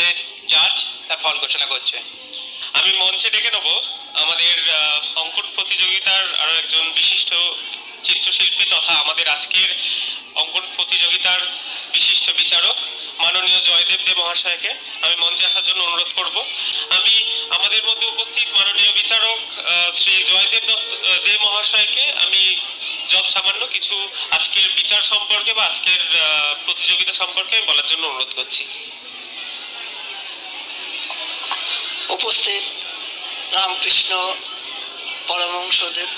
আমাদের জাজ তার ফল ঘোষণা করছে। আমি মঞ্চে ডেকে নেব আমাদের আহ, অঙ্কন প্রতিযোগিতার আরও একজন বিশিষ্ট চিত্রশিল্পী তথা আমাদের আজকের অঙ্কন প্রতিযোগিতার বিশিষ্ট বিচারক মাননীয় জয়দেব দে মহাশয়কে আমি মঞ্চে আসার জন্য অনুরোধ করব। আমি আমাদের মধ্যে উপস্থিত মাননীয় বিচারক শ্রী জয়দেব দত্ত দে মহাশয়কে আমি যত সামান্য কিছু আজকের বিচার সম্পর্কে বা আজকের প্রতিযোগিতা সম্পর্কে আমি বলার জন্য অনুরোধ করছি। উপস্থিত রামকৃষ্ণ পরমহংসদেব,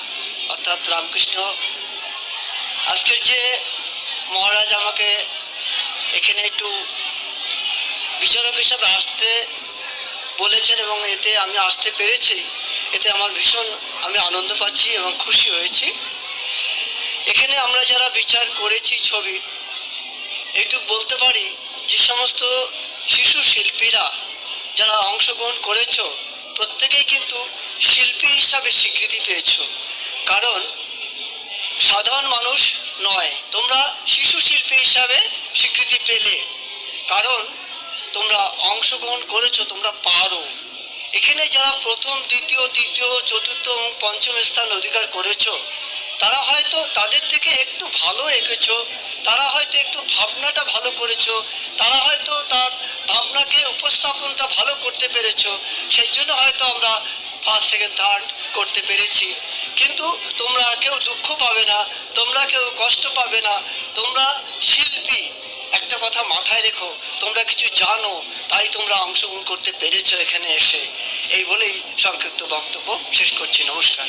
অর্থাৎ রামকৃষ্ণ। আজকের যে মহারাজ আমাকে এখানে একটু বিচারক হিসাবে আসতে বলেছেন এবং এতে আমি আসতে পেরেছি, এতে আমার ভীষণ আমি আনন্দ পাচ্ছি এবং খুশি হয়েছি। এখানে আমরা যারা বিচার করেছি ছবির, এইটুকু বলতে পারি যে সমস্ত শিশু শিল্পীরা যারা অংশগ্রহণ করেছ, প্রত্যেকেই কিন্তু শিল্পী হিসাবে স্বীকৃতি পেয়েছ। কারণ, সাধারণ মানুষ নয়, তোমরা শিশু শিল্পী হিসাবে স্বীকৃতি পেলে। কারণ, তোমরা অংশগ্রহণ করেছ, তোমরা পারো। এখানে যারা প্রথম, দ্বিতীয়, তৃতীয়, চতুর্থ এবং পঞ্চম স্থান অধিকার করেছ তারা হয়তো তাদের থেকে একটু ভালো এঁকেছো, তারা হয়তো একটু ভাবনাটা ভালো করেছ, তারা হয়তো তার ভাবনাকে, উপস্থাপনটা ভালো করতে পেরেছ, সেই জন্য হয়তো আমরা ফার্স্ট সেকেন্ড থার্ড করতে পেরেছি। কিন্তু তোমরা কেউ দুঃখ পাবে না, তোমরা কেউ কষ্ট পাবে না। তোমরা শিল্পী, একটা কথা মাথায় রেখো, তোমরা কিছু জানো, তাই তোমরা অংশগ্রহণ করতে পেরেছ এখানে এসে। এই বলেই সংক্ষিপ্ত বক্তব্য শেষ করছি, নমস্কার।